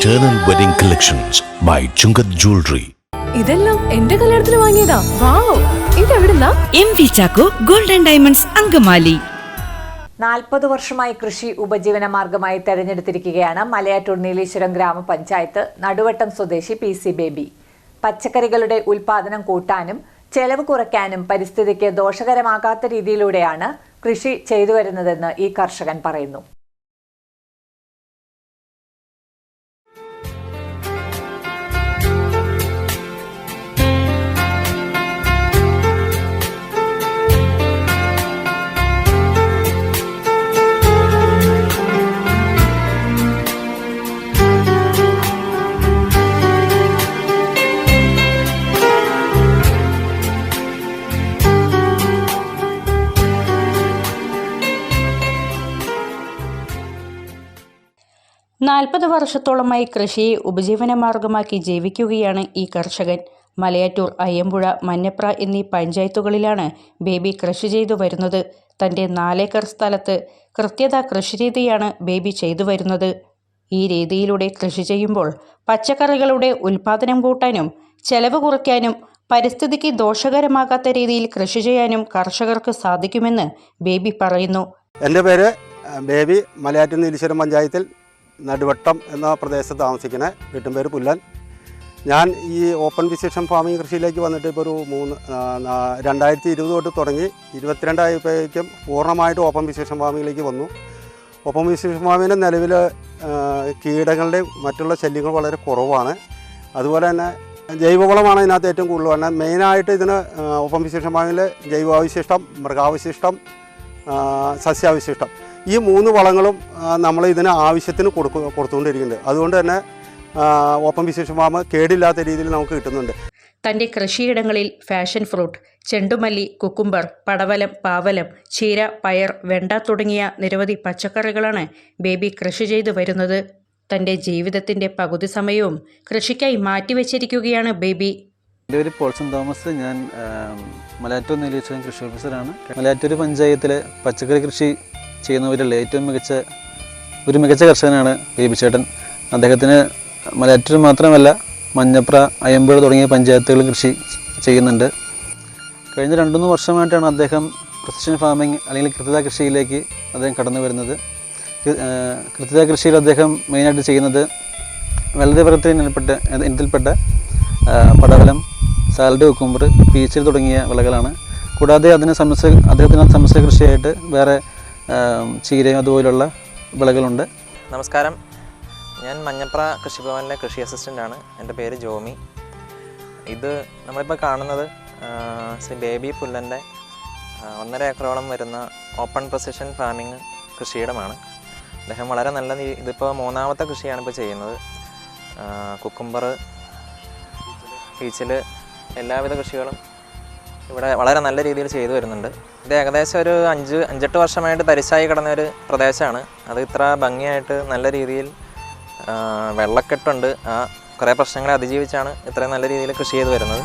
Eternal Wedding Collections by Chungat Jewelry. ഇതെല്ലാം എന്റെ കല്യാണത്തിന് വാങ്ങിയതാ. Wow ഇതെവിടുന്നാ? M V Chacko golden diamonds Angamaly. നാൽപ്പത് വർഷമായി കൃഷി ഉപജീവന മാർഗമായി തെരഞ്ഞെടുത്തിരിക്കുകയാണ് മലയാറ്റൂർ നീലീശ്വരം ഗ്രാമപഞ്ചായത്ത് നടുവട്ടം സ്വദേശി പി സി ബേബി. പച്ചക്കറികളുടെ ഉൽപാദനം കൂട്ടാനും ചെലവ് കുറയ്ക്കാനും പരിസ്ഥിതിക്ക് ദോഷകരമാകാത്ത രീതിയിലൂടെയാണ് കൃഷി ചെയ്തു വരുന്നതെന്ന് ഈ കർഷകൻ പറയുന്നു. നാൽപ്പത് വർഷത്തോളമായി കൃഷിയെ ഉപജീവന മാർഗമാക്കി ജീവിക്കുകയാണ് ഈ കർഷകൻ. മലയാറ്റൂർ അയ്യമ്പുഴ മഞ്ഞപ്ര എന്നീ പഞ്ചായത്തുകളിലാണ് ബേബി കൃഷി ചെയ്തു വരുന്നത്. തന്റെ നാലേക്കർ സ്ഥലത്ത് കൃത്യത കൃഷിരീതിയാണ് ബേബി ചെയ്തു വരുന്നത്. ഈ രീതിയിലൂടെ കൃഷി ചെയ്യുമ്പോൾ പച്ചക്കറികളുടെ ഉൽപാദനം കൂട്ടാനും ചെലവ് കുറയ്ക്കാനും പരിസ്ഥിതിക്ക് ദോഷകരമാകാത്ത രീതിയിൽ കൃഷി ചെയ്യാനും കർഷകർക്ക് സാധിക്കുമെന്ന് ബേബി പറയുന്നു. എന്റെ പേര് ബേബി മലയാറ്റൂർ നീലീശ്വരം പഞ്ചായത്തിൽ നടുവട്ടം എന്ന പ്രദേശത്ത് താമസിക്കുന്ന വീട്ടും പേര് പുല്ലൻ. ഞാൻ ഈ ഓപ്പൺ വിശേഷം ഫാമിംഗ് കൃഷിയിലേക്ക് വന്നിട്ട് ഇപ്പോൾ ഒരു മൂന്ന് രണ്ടായിരത്തി ഇരുപത് തൊട്ട് തുടങ്ങി. ഇരുപത്തിരണ്ടായപ്പോഴേക്കും പൂർണമായിട്ട് ഓപ്പൺ വിശേഷം ഫാമിങ്ങിലേക്ക് വന്നു. ഓപ്പൺ വിശേഷം ഫാമിന്റെ നിലവിൽ കീടങ്ങളുടെയും മറ്റുള്ള ശല്യങ്ങൾ വളരെ കുറവാണ്. അതുപോലെ തന്നെ ജൈവവളമാണ് ഇതിനകത്ത് ഏറ്റവും കൂടുതൽ കാരണം മെയിനായിട്ട് ഇതിന് ആ, ഓപ്പൺ വിശേഷം ഫാമിൽ ജൈവാവശിഷ്ടം മൃഗാവശിഷ്ടം സസ്യാവശിഷ്ടം. ഈ മൂന്ന് വളങ്ങളും നമ്മൾ ഇതിന് ആവശ്യത്തിന് കൊടുക്കു കൊടുത്തുകൊണ്ടിരിക്കുന്നുണ്ട്. അതുകൊണ്ട് തന്നെ ഓപ്പൺ വിശേഷം ഫാമ് കേടില്ലാത്ത രീതിയിൽ നമുക്ക് കിട്ടുന്നുണ്ട്. തന്റെ കൃഷിയിടങ്ങളിൽ ഫാഷൻ ഫ്രൂട്ട് ചെണ്ടുമല്ലി കുക്കുംബർ പടവലം പാവലം ചീര പയർ വെണ്ട തുടങ്ങിയ നിരവധി പച്ചക്കറികളാണ് ബേബി കൃഷി ചെയ്തു വരുന്നത്. തന്റെ ജീവിതത്തിന്റെ പകുതി സമയവും കൃഷിക്കായി മാറ്റിവെച്ചിരിക്കുകയാണ് ബേബി. എന്റെ പേര് പോൾസൺ തോമസ്. ഞാൻ മലയാറ്റൂർ നീലീശ്വരം കൃഷി ഓഫീസറാണ്. മലയാറ്റൂർ പഞ്ചായത്തിലെ പച്ചക്കറി കൃഷി ചെയ്യുന്നവരിൽ ഏറ്റവും മികച്ച ഒരു മികച്ച കർഷകനാണ് ബേബി ചേട്ടൻ അദ്ദേഹത്തിന് മലയാറ്റൂർ മാത്രമല്ല മഞ്ഞപ്ര അയമ്പുഴ തുടങ്ങിയ പഞ്ചായത്തുകളിൽ കൃഷി ചെയ്യുന്നുണ്ട്. കഴിഞ്ഞ രണ്ടു മൂന്ന് വർഷമായിട്ടാണ് അദ്ദേഹം പ്രസിഷൻ ഫാമിംഗ് അല്ലെങ്കിൽ കൃത്യത കൃഷിയിലേക്ക് അദ്ദേഹം കടന്നു വരുന്നത്. കൃത്യത കൃഷിയിൽ അദ്ദേഹം മെയിനായിട്ട് ചെയ്യുന്നത് ഇനപ്പെട്ട ഇനത്തിൽപ്പെട്ട പടവലം സാലഡ് കുക്കുമ്പർ പീച്ചിൽ തുടങ്ങിയ വിളകളാണ്. കൂടാതെ അതിന് സമസ്യ അദ്ദേഹത്തിന് സമസ്യ കൃഷിയായിട്ട് വേറെ ചീരയും അതുപോലുള്ള വിളകളുണ്ട്. നമസ്കാരം. ഞാൻ മഞ്ഞപ്ര കൃഷിഭവനിലെ കൃഷി അസിസ്റ്റന്റാണ് എന്റെ പേര് ജോമി. ഇത് നമ്മളിപ്പോൾ കാണുന്നത് ശ്രീ ബേബി പുല്ലന്റെ ഒന്നര ഏക്കറോളം വരുന്ന ഓപ്പൺ പ്രൊസിഷൻ ഫാമിംഗ് കൃഷിയിടമാണ്. അദ്ദേഹം വളരെ നല്ല ഇതിപ്പോൾ മൂന്നാമത്തെ കൃഷിയാണ് ഇപ്പോൾ ചെയ്യുന്നത്. കുക്കുംബർ പീച്ചിൽ എല്ലാവിധ കൃഷികളും ഇവിടെ വളരെ നല്ല രീതിയിൽ ചെയ്തു വരുന്നുണ്ട്. ഇത് ഏകദേശം ഒരു അഞ്ച് അഞ്ചെട്ട് വർഷമായിട്ട് തരിശായി കിടന്ന ഒരു പ്രദേശമാണ്. അത് ഇത്ര ഭംഗിയായിട്ട് നല്ല രീതിയിൽ വെള്ളക്കെട്ടുണ്ട്. ആ കുറേ പ്രശ്നങ്ങളെ അതിജീവിച്ചാണ് ഇത്രയും നല്ല രീതിയിൽ കൃഷി ചെയ്തു വരുന്നത്.